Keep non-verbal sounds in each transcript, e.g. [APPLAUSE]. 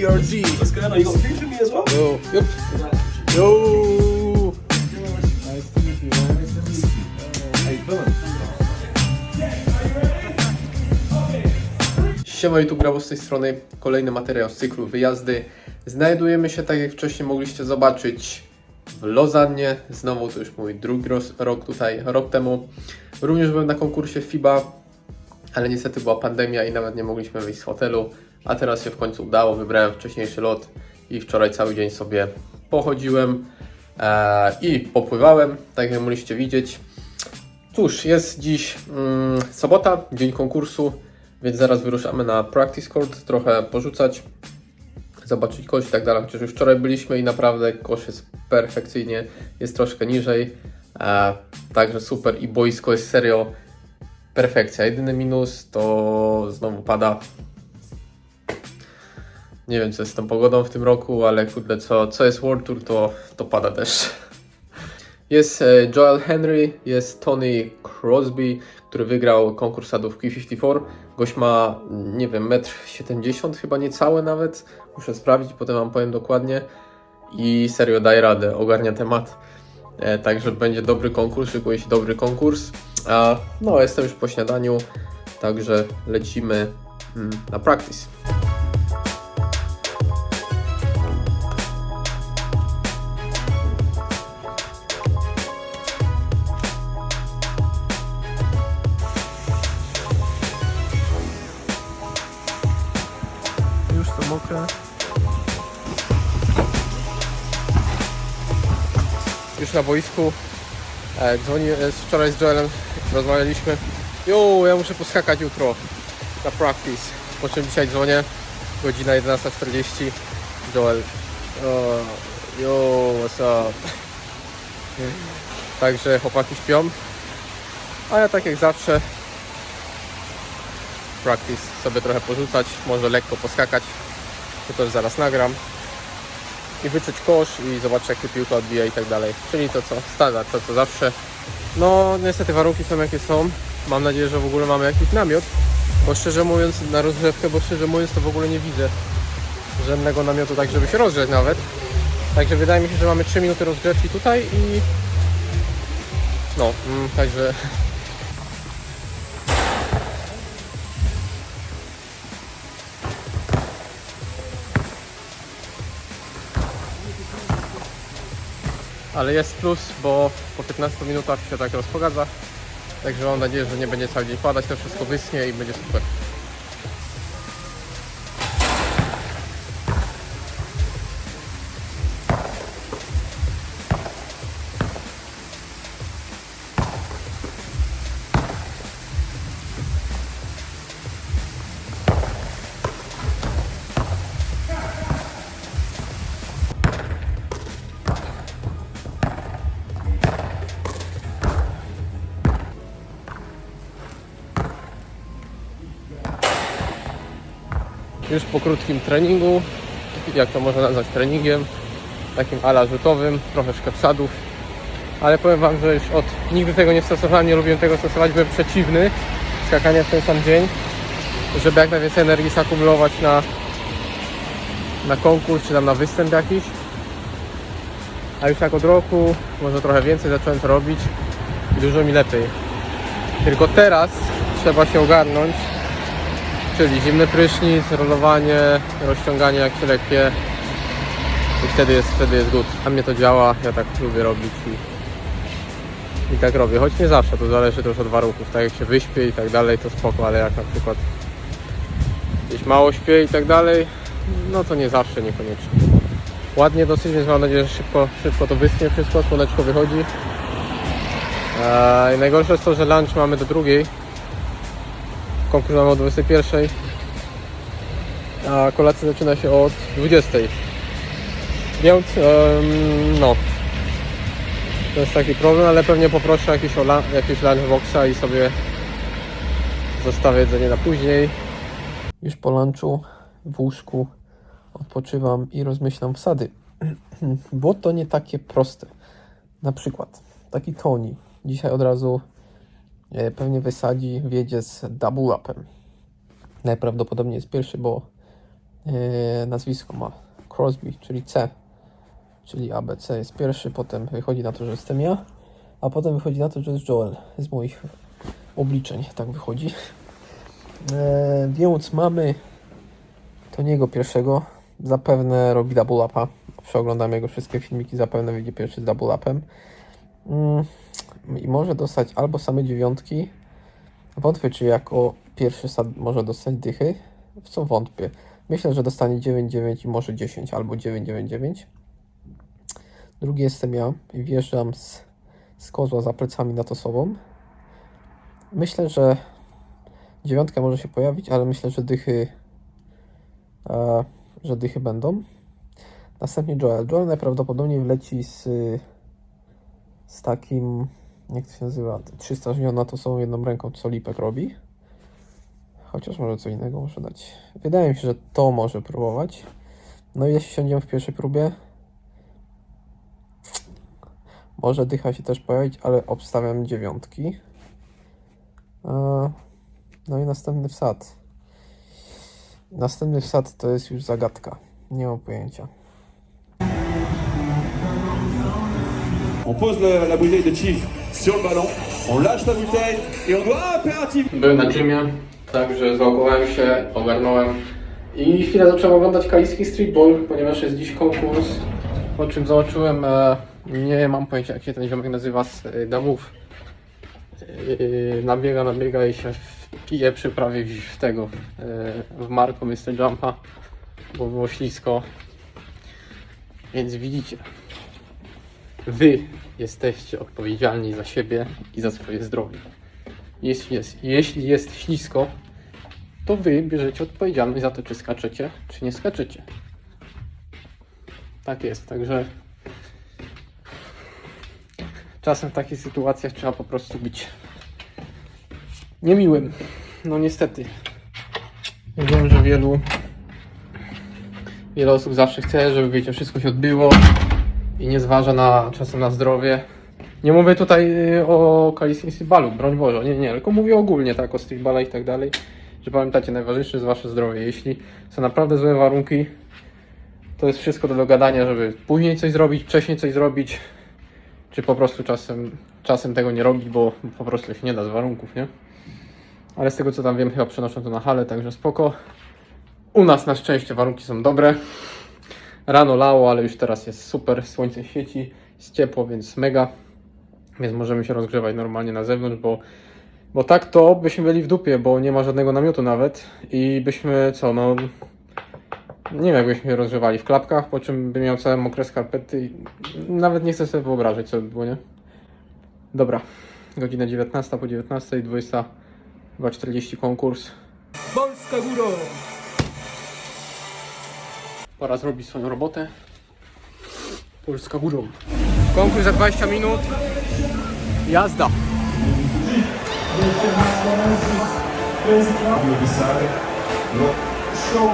BRG. What's going on? You food for me as well? Yo, yep. Yo. Siema YouTube Brawo z tej strony, kolejny materiał z cyklu wyjazdy. Znajdujemy się, tak jak wcześniej mogliście zobaczyć, w Lozannie. Znowu to już mój drugi rok tutaj, rok temu. Również byłem na konkursie FIBA, ale niestety była pandemia i nawet nie mogliśmy wyjść z hotelu. A teraz się w końcu udało, wybrałem wcześniejszy lot i wczoraj cały dzień sobie pochodziłem e, i popływałem, tak jak mogliście widzieć. Cóż, jest dziś mm, sobota, dzień konkursu, więc zaraz wyruszamy na practice court, trochę porzucać, zobaczyć kość i tak dalej. Chociaż już wczoraj byliśmy i naprawdę kosz jest perfekcyjnie, jest troszkę niżej, e, także super i boisko jest serio perfekcja. Jedyny minus to znowu pada. Nie wiem co jest z tą pogodą w tym roku, ale kurde, co, co jest World Tour, to, to pada deszcz. Jest e, Joel Henry, jest Tony Crosby, który wygrał konkurs sadów Q54. Gość ma, nie wiem, 1,70 m chyba niecałe nawet. Muszę sprawdzić, potem wam powiem dokładnie. I serio daje radę, ogarnia temat. E, także będzie dobry konkurs, szykuje się dobry konkurs. A, no, jestem już po śniadaniu, także lecimy mm, na practice. Już mokre. Już na boisku. E, dzwoni, e, wczoraj z Joelem rozmawialiśmy. Jo, ja muszę poskakać jutro na practice. Po czym dzisiaj dzwonię. Godzina 11.40. Joel. O, yo, what's up? Także chłopaki śpią. A ja tak jak zawsze practice sobie trochę porzucać, może lekko poskakać. To też zaraz nagram. I wyczuć kosz i zobaczyć jak się piłka odbija i tak dalej. Czyli to co standard, to co zawsze. No niestety warunki są jakie są. Mam nadzieję, że w ogóle mamy jakiś namiot. Bo szczerze mówiąc na rozgrzewkę, bo szczerze mówiąc to w ogóle nie widzę żadnego namiotu tak, żeby się rozgrzeć nawet. Także wydaje mi się, że mamy 3 minuty rozgrzewki tutaj i no, mm, także Ale jest plus, bo po 15 minutach się tak rozpogadza. Także mam nadzieję, że nie będzie cały dzień padać, to wszystko wysnie i będzie super. Już po krótkim treningu, jak to można nazwać treningiem, takim ala rzutowym, trochę szkapsadów, ale powiem Wam, że już od nigdy tego nie stosowałem, nie lubiłem tego stosować, byłem przeciwny skakania w ten sam dzień, żeby jak najwięcej energii zakumulować na, na konkurs czy tam na występ jakiś. A już tak od roku, może trochę więcej zacząłem to robić i dużo mi lepiej. Tylko teraz trzeba się ogarnąć, czyli zimny prysznic, rolowanie, rozciąganie jak się lekkie i wtedy jest, wtedy jest good. A mnie to działa, ja tak lubię robić i, i tak robię, choć nie zawsze, to zależy też od warunków, tak jak się wyśpię i tak dalej to spoko, ale jak na przykład gdzieś mało śpię i tak dalej, no to nie zawsze, niekoniecznie. Ładnie dosyć, więc mam nadzieję, że szybko, szybko to wyschnie wszystko, słoneczko wychodzi. Eee, I najgorsze jest to, że lunch mamy do drugiej, konkurs mamy o 21, a kolacja zaczyna się od 20. Więc em, no, to jest taki problem, ale pewnie poproszę jakiś, o la- lunchboxa i sobie zostawię jedzenie na później. Już po lunchu w łóżku odpoczywam i rozmyślam wsady, [CLEARS THROAT] bo to nie takie proste. Na przykład taki Tony dzisiaj od razu pewnie wysadzi, wjedzie z double upem. Najprawdopodobniej jest pierwszy, bo Yy, nazwisko ma Crosby, czyli C, czyli ABC jest pierwszy, potem wychodzi na to, że jestem ja, a potem wychodzi na to, że jest Joel z moich obliczeń, tak wychodzi. Yy, więc mamy Toniego pierwszego, zapewne robi double upa, przeoglądam jego wszystkie filmiki, zapewne wyjdzie pierwszy z double upem. Mm, I może dostać albo same dziewiątki, Wątpię, czy jako pierwszy sad może dostać dychy. W co wątpię? Myślę, że dostanie 9,9 i może 10 albo 9,99. Drugi jestem ja i wjeżdżam z, z kozła za plecami na to sobą. Myślę, że dziewiątka może się pojawić, ale myślę, że dychy e, że dychy będą. Następnie Joel. Joel najprawdopodobniej wleci z, z takim jak to się nazywa? 300 żniona to są jedną ręką, co Lipek robi. Chociaż może co innego może dać. Wydaje mi się, że to może próbować. No i jeśli siądziemy w pierwszej próbie, może dycha się też pojawić, ale obstawiam dziewiątki. A, No i następny wsad. Następny wsad to jest już zagadka. Nie mam pojęcia. On pose le- la bouteille de Chief sur le ballon, on lâche la bouteille et on doit impérativement. Byłem na gymie, także załapowałem się, ogarnąłem i chwilę zacząłem oglądać kaliski streetball, ponieważ jest dziś konkurs, po czym zobaczyłem, e, nie mam pojęcia jak się ten ziomek nazywa z e, damów. E, nabiega, nabiega i się pije przy prawie w, tego, e, w Marko Mr. Jumpa, bo było ślisko. Więc widzicie, wy jesteście odpowiedzialni za siebie i za swoje zdrowie. Jeśli jest, jeśli jest ślisko, to wy bierzecie odpowiedzialność za to, czy skaczecie, czy nie skaczecie. Tak jest, także czasem w takich sytuacjach trzeba po prostu być niemiłym. No niestety. Wiem, że wielu wiele osób zawsze chce, żeby wiecie, wszystko się odbyło i nie zważa na czasem na zdrowie. Nie mówię tutaj y, o kaliskim streetballu, broń Boże, nie, nie, tylko mówię ogólnie tak o streetballach i tak dalej, że pamiętacie, najważniejsze jest wasze zdrowie. Jeśli są naprawdę złe warunki, to jest wszystko do dogadania, żeby później coś zrobić, wcześniej coś zrobić, czy po prostu czasem, czasem tego nie robić, bo po prostu się nie da z warunków, nie? Ale z tego co tam wiem, chyba przenoszą to na halę, także spoko. U nas na szczęście warunki są dobre. Rano lało, ale już teraz jest super, słońce świeci, jest ciepło, więc mega. Więc możemy się rozgrzewać normalnie na zewnątrz, bo, bo tak to byśmy byli w dupie, bo nie ma żadnego namiotu nawet i byśmy co, no nie wiem jak byśmy się rozgrzewali w klapkach, po czym by miał całe mokre skarpety i nawet nie chcę sobie wyobrazić co by było, nie? Dobra, godzina 19 po 19, 20, chyba 40 konkurs. Polska górą! Pora zrobić swoją robotę. Polska górą. Konkurs za 20 minut. Jazda. Show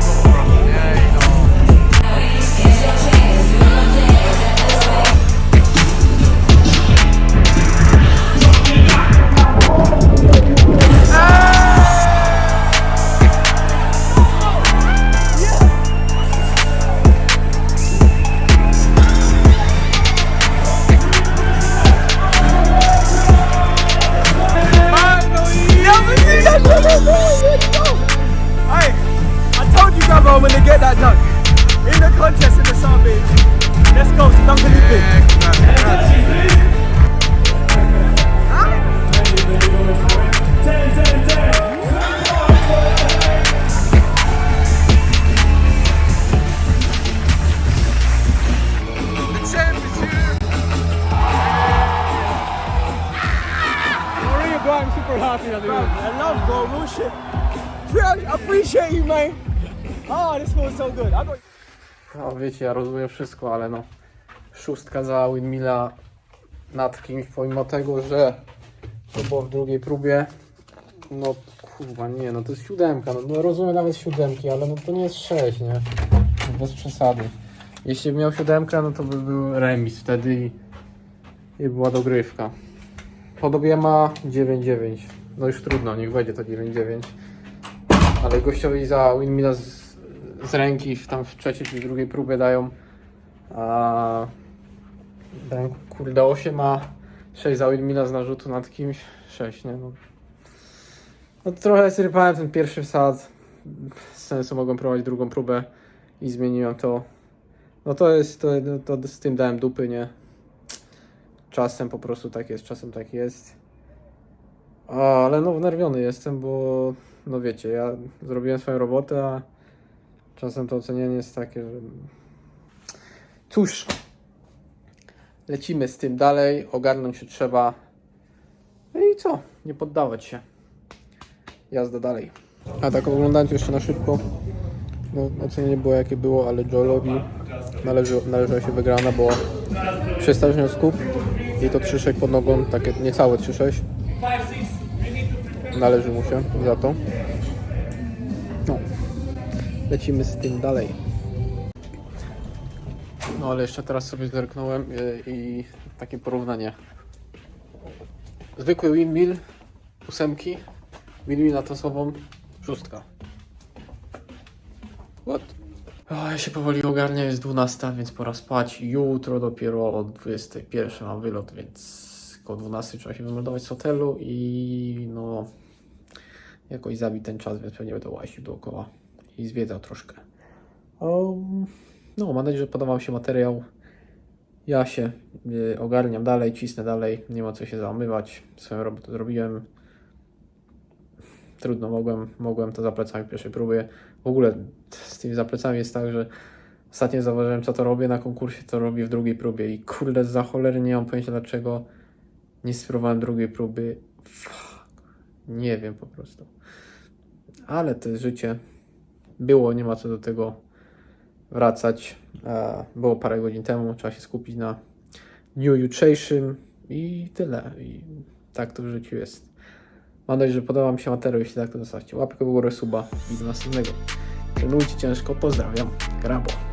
Chicago. Let's go, c'est un peu I'm super happy I love bro, bullshit. I appreciate you, man. Oh, this feels so good. No wiecie, ja rozumiem wszystko, ale no szóstka za Windmilla nad kimś, pomimo tego, że to było w drugiej próbie. No kurwa, nie, no to jest siódemka, no, no rozumiem nawet siódemki, ale no to nie jest sześć, nie? Bez przesady. Jeśli bym miał siódemkę, no to by był remis wtedy i, i była dogrywka. Podobie ma 9-9. No już trudno, niech wejdzie to 9-9. Ale gościowi za Windmilla z, z ręki tam w trzeciej czy drugiej próbie dają a dają kurde 8 a 6 za Windmilla z narzutu nad kimś 6, nie no. No trochę zrypałem ten pierwszy wsad. Z sensu mogłem prowadzić drugą próbę i zmieniłem to. No to jest, to, to z tym dałem dupy, nie? Czasem po prostu tak jest, czasem tak jest. A, ale no wnerwiony jestem, bo no wiecie, ja zrobiłem swoją robotę, a czasem to ocenianie jest takie, że... Cóż, lecimy z tym dalej, ogarnąć się trzeba. No i co? Nie poddawać się. Jazda dalej. A tak oglądając jeszcze na szybko, no ocenienie było jakie było, ale Joelowi należy, należała się wygrana, bo przestażniał skup i to 3-6 pod nogą, takie niecałe 3-6. Należy mu się za to. Lecimy z tym dalej. No ale jeszcze teraz sobie zerknąłem y, i takie porównanie. Zwykły windmill, ósemki, windmill na tosową, szóstka. What? O, ja się powoli ogarniam, jest 12, więc pora spać. Jutro dopiero o 21 mam wylot, więc koło 12 trzeba się wymeldować z hotelu i no jakoś zabić ten czas, więc pewnie będę łaził dookoła i zwiedzał troszkę. No, mam nadzieję, że podobał się materiał. Ja się y, ogarniam dalej, cisnę dalej, nie ma co się załamywać. Swoją robotę zrobiłem. Trudno, mogłem, mogłem to za plecami pierwszej próbie. W ogóle z tymi za plecami jest tak, że ostatnio zauważyłem, co to robię na konkursie, to robię w drugiej próbie i kurde, za cholery nie mam pojęcia dlaczego nie spróbowałem drugiej próby. Fuck. Nie wiem po prostu. Ale to jest życie. Było, nie ma co do tego wracać. Było parę godzin temu, trzeba się skupić na dniu jutrzejszym i tyle. I tak to w życiu jest. Mam nadzieję, że podoba mi się materiał. Jeśli tak, to zostawcie łapkę w górę, suba i do następnego. Trenujcie ciężko. Pozdrawiam. Grabo.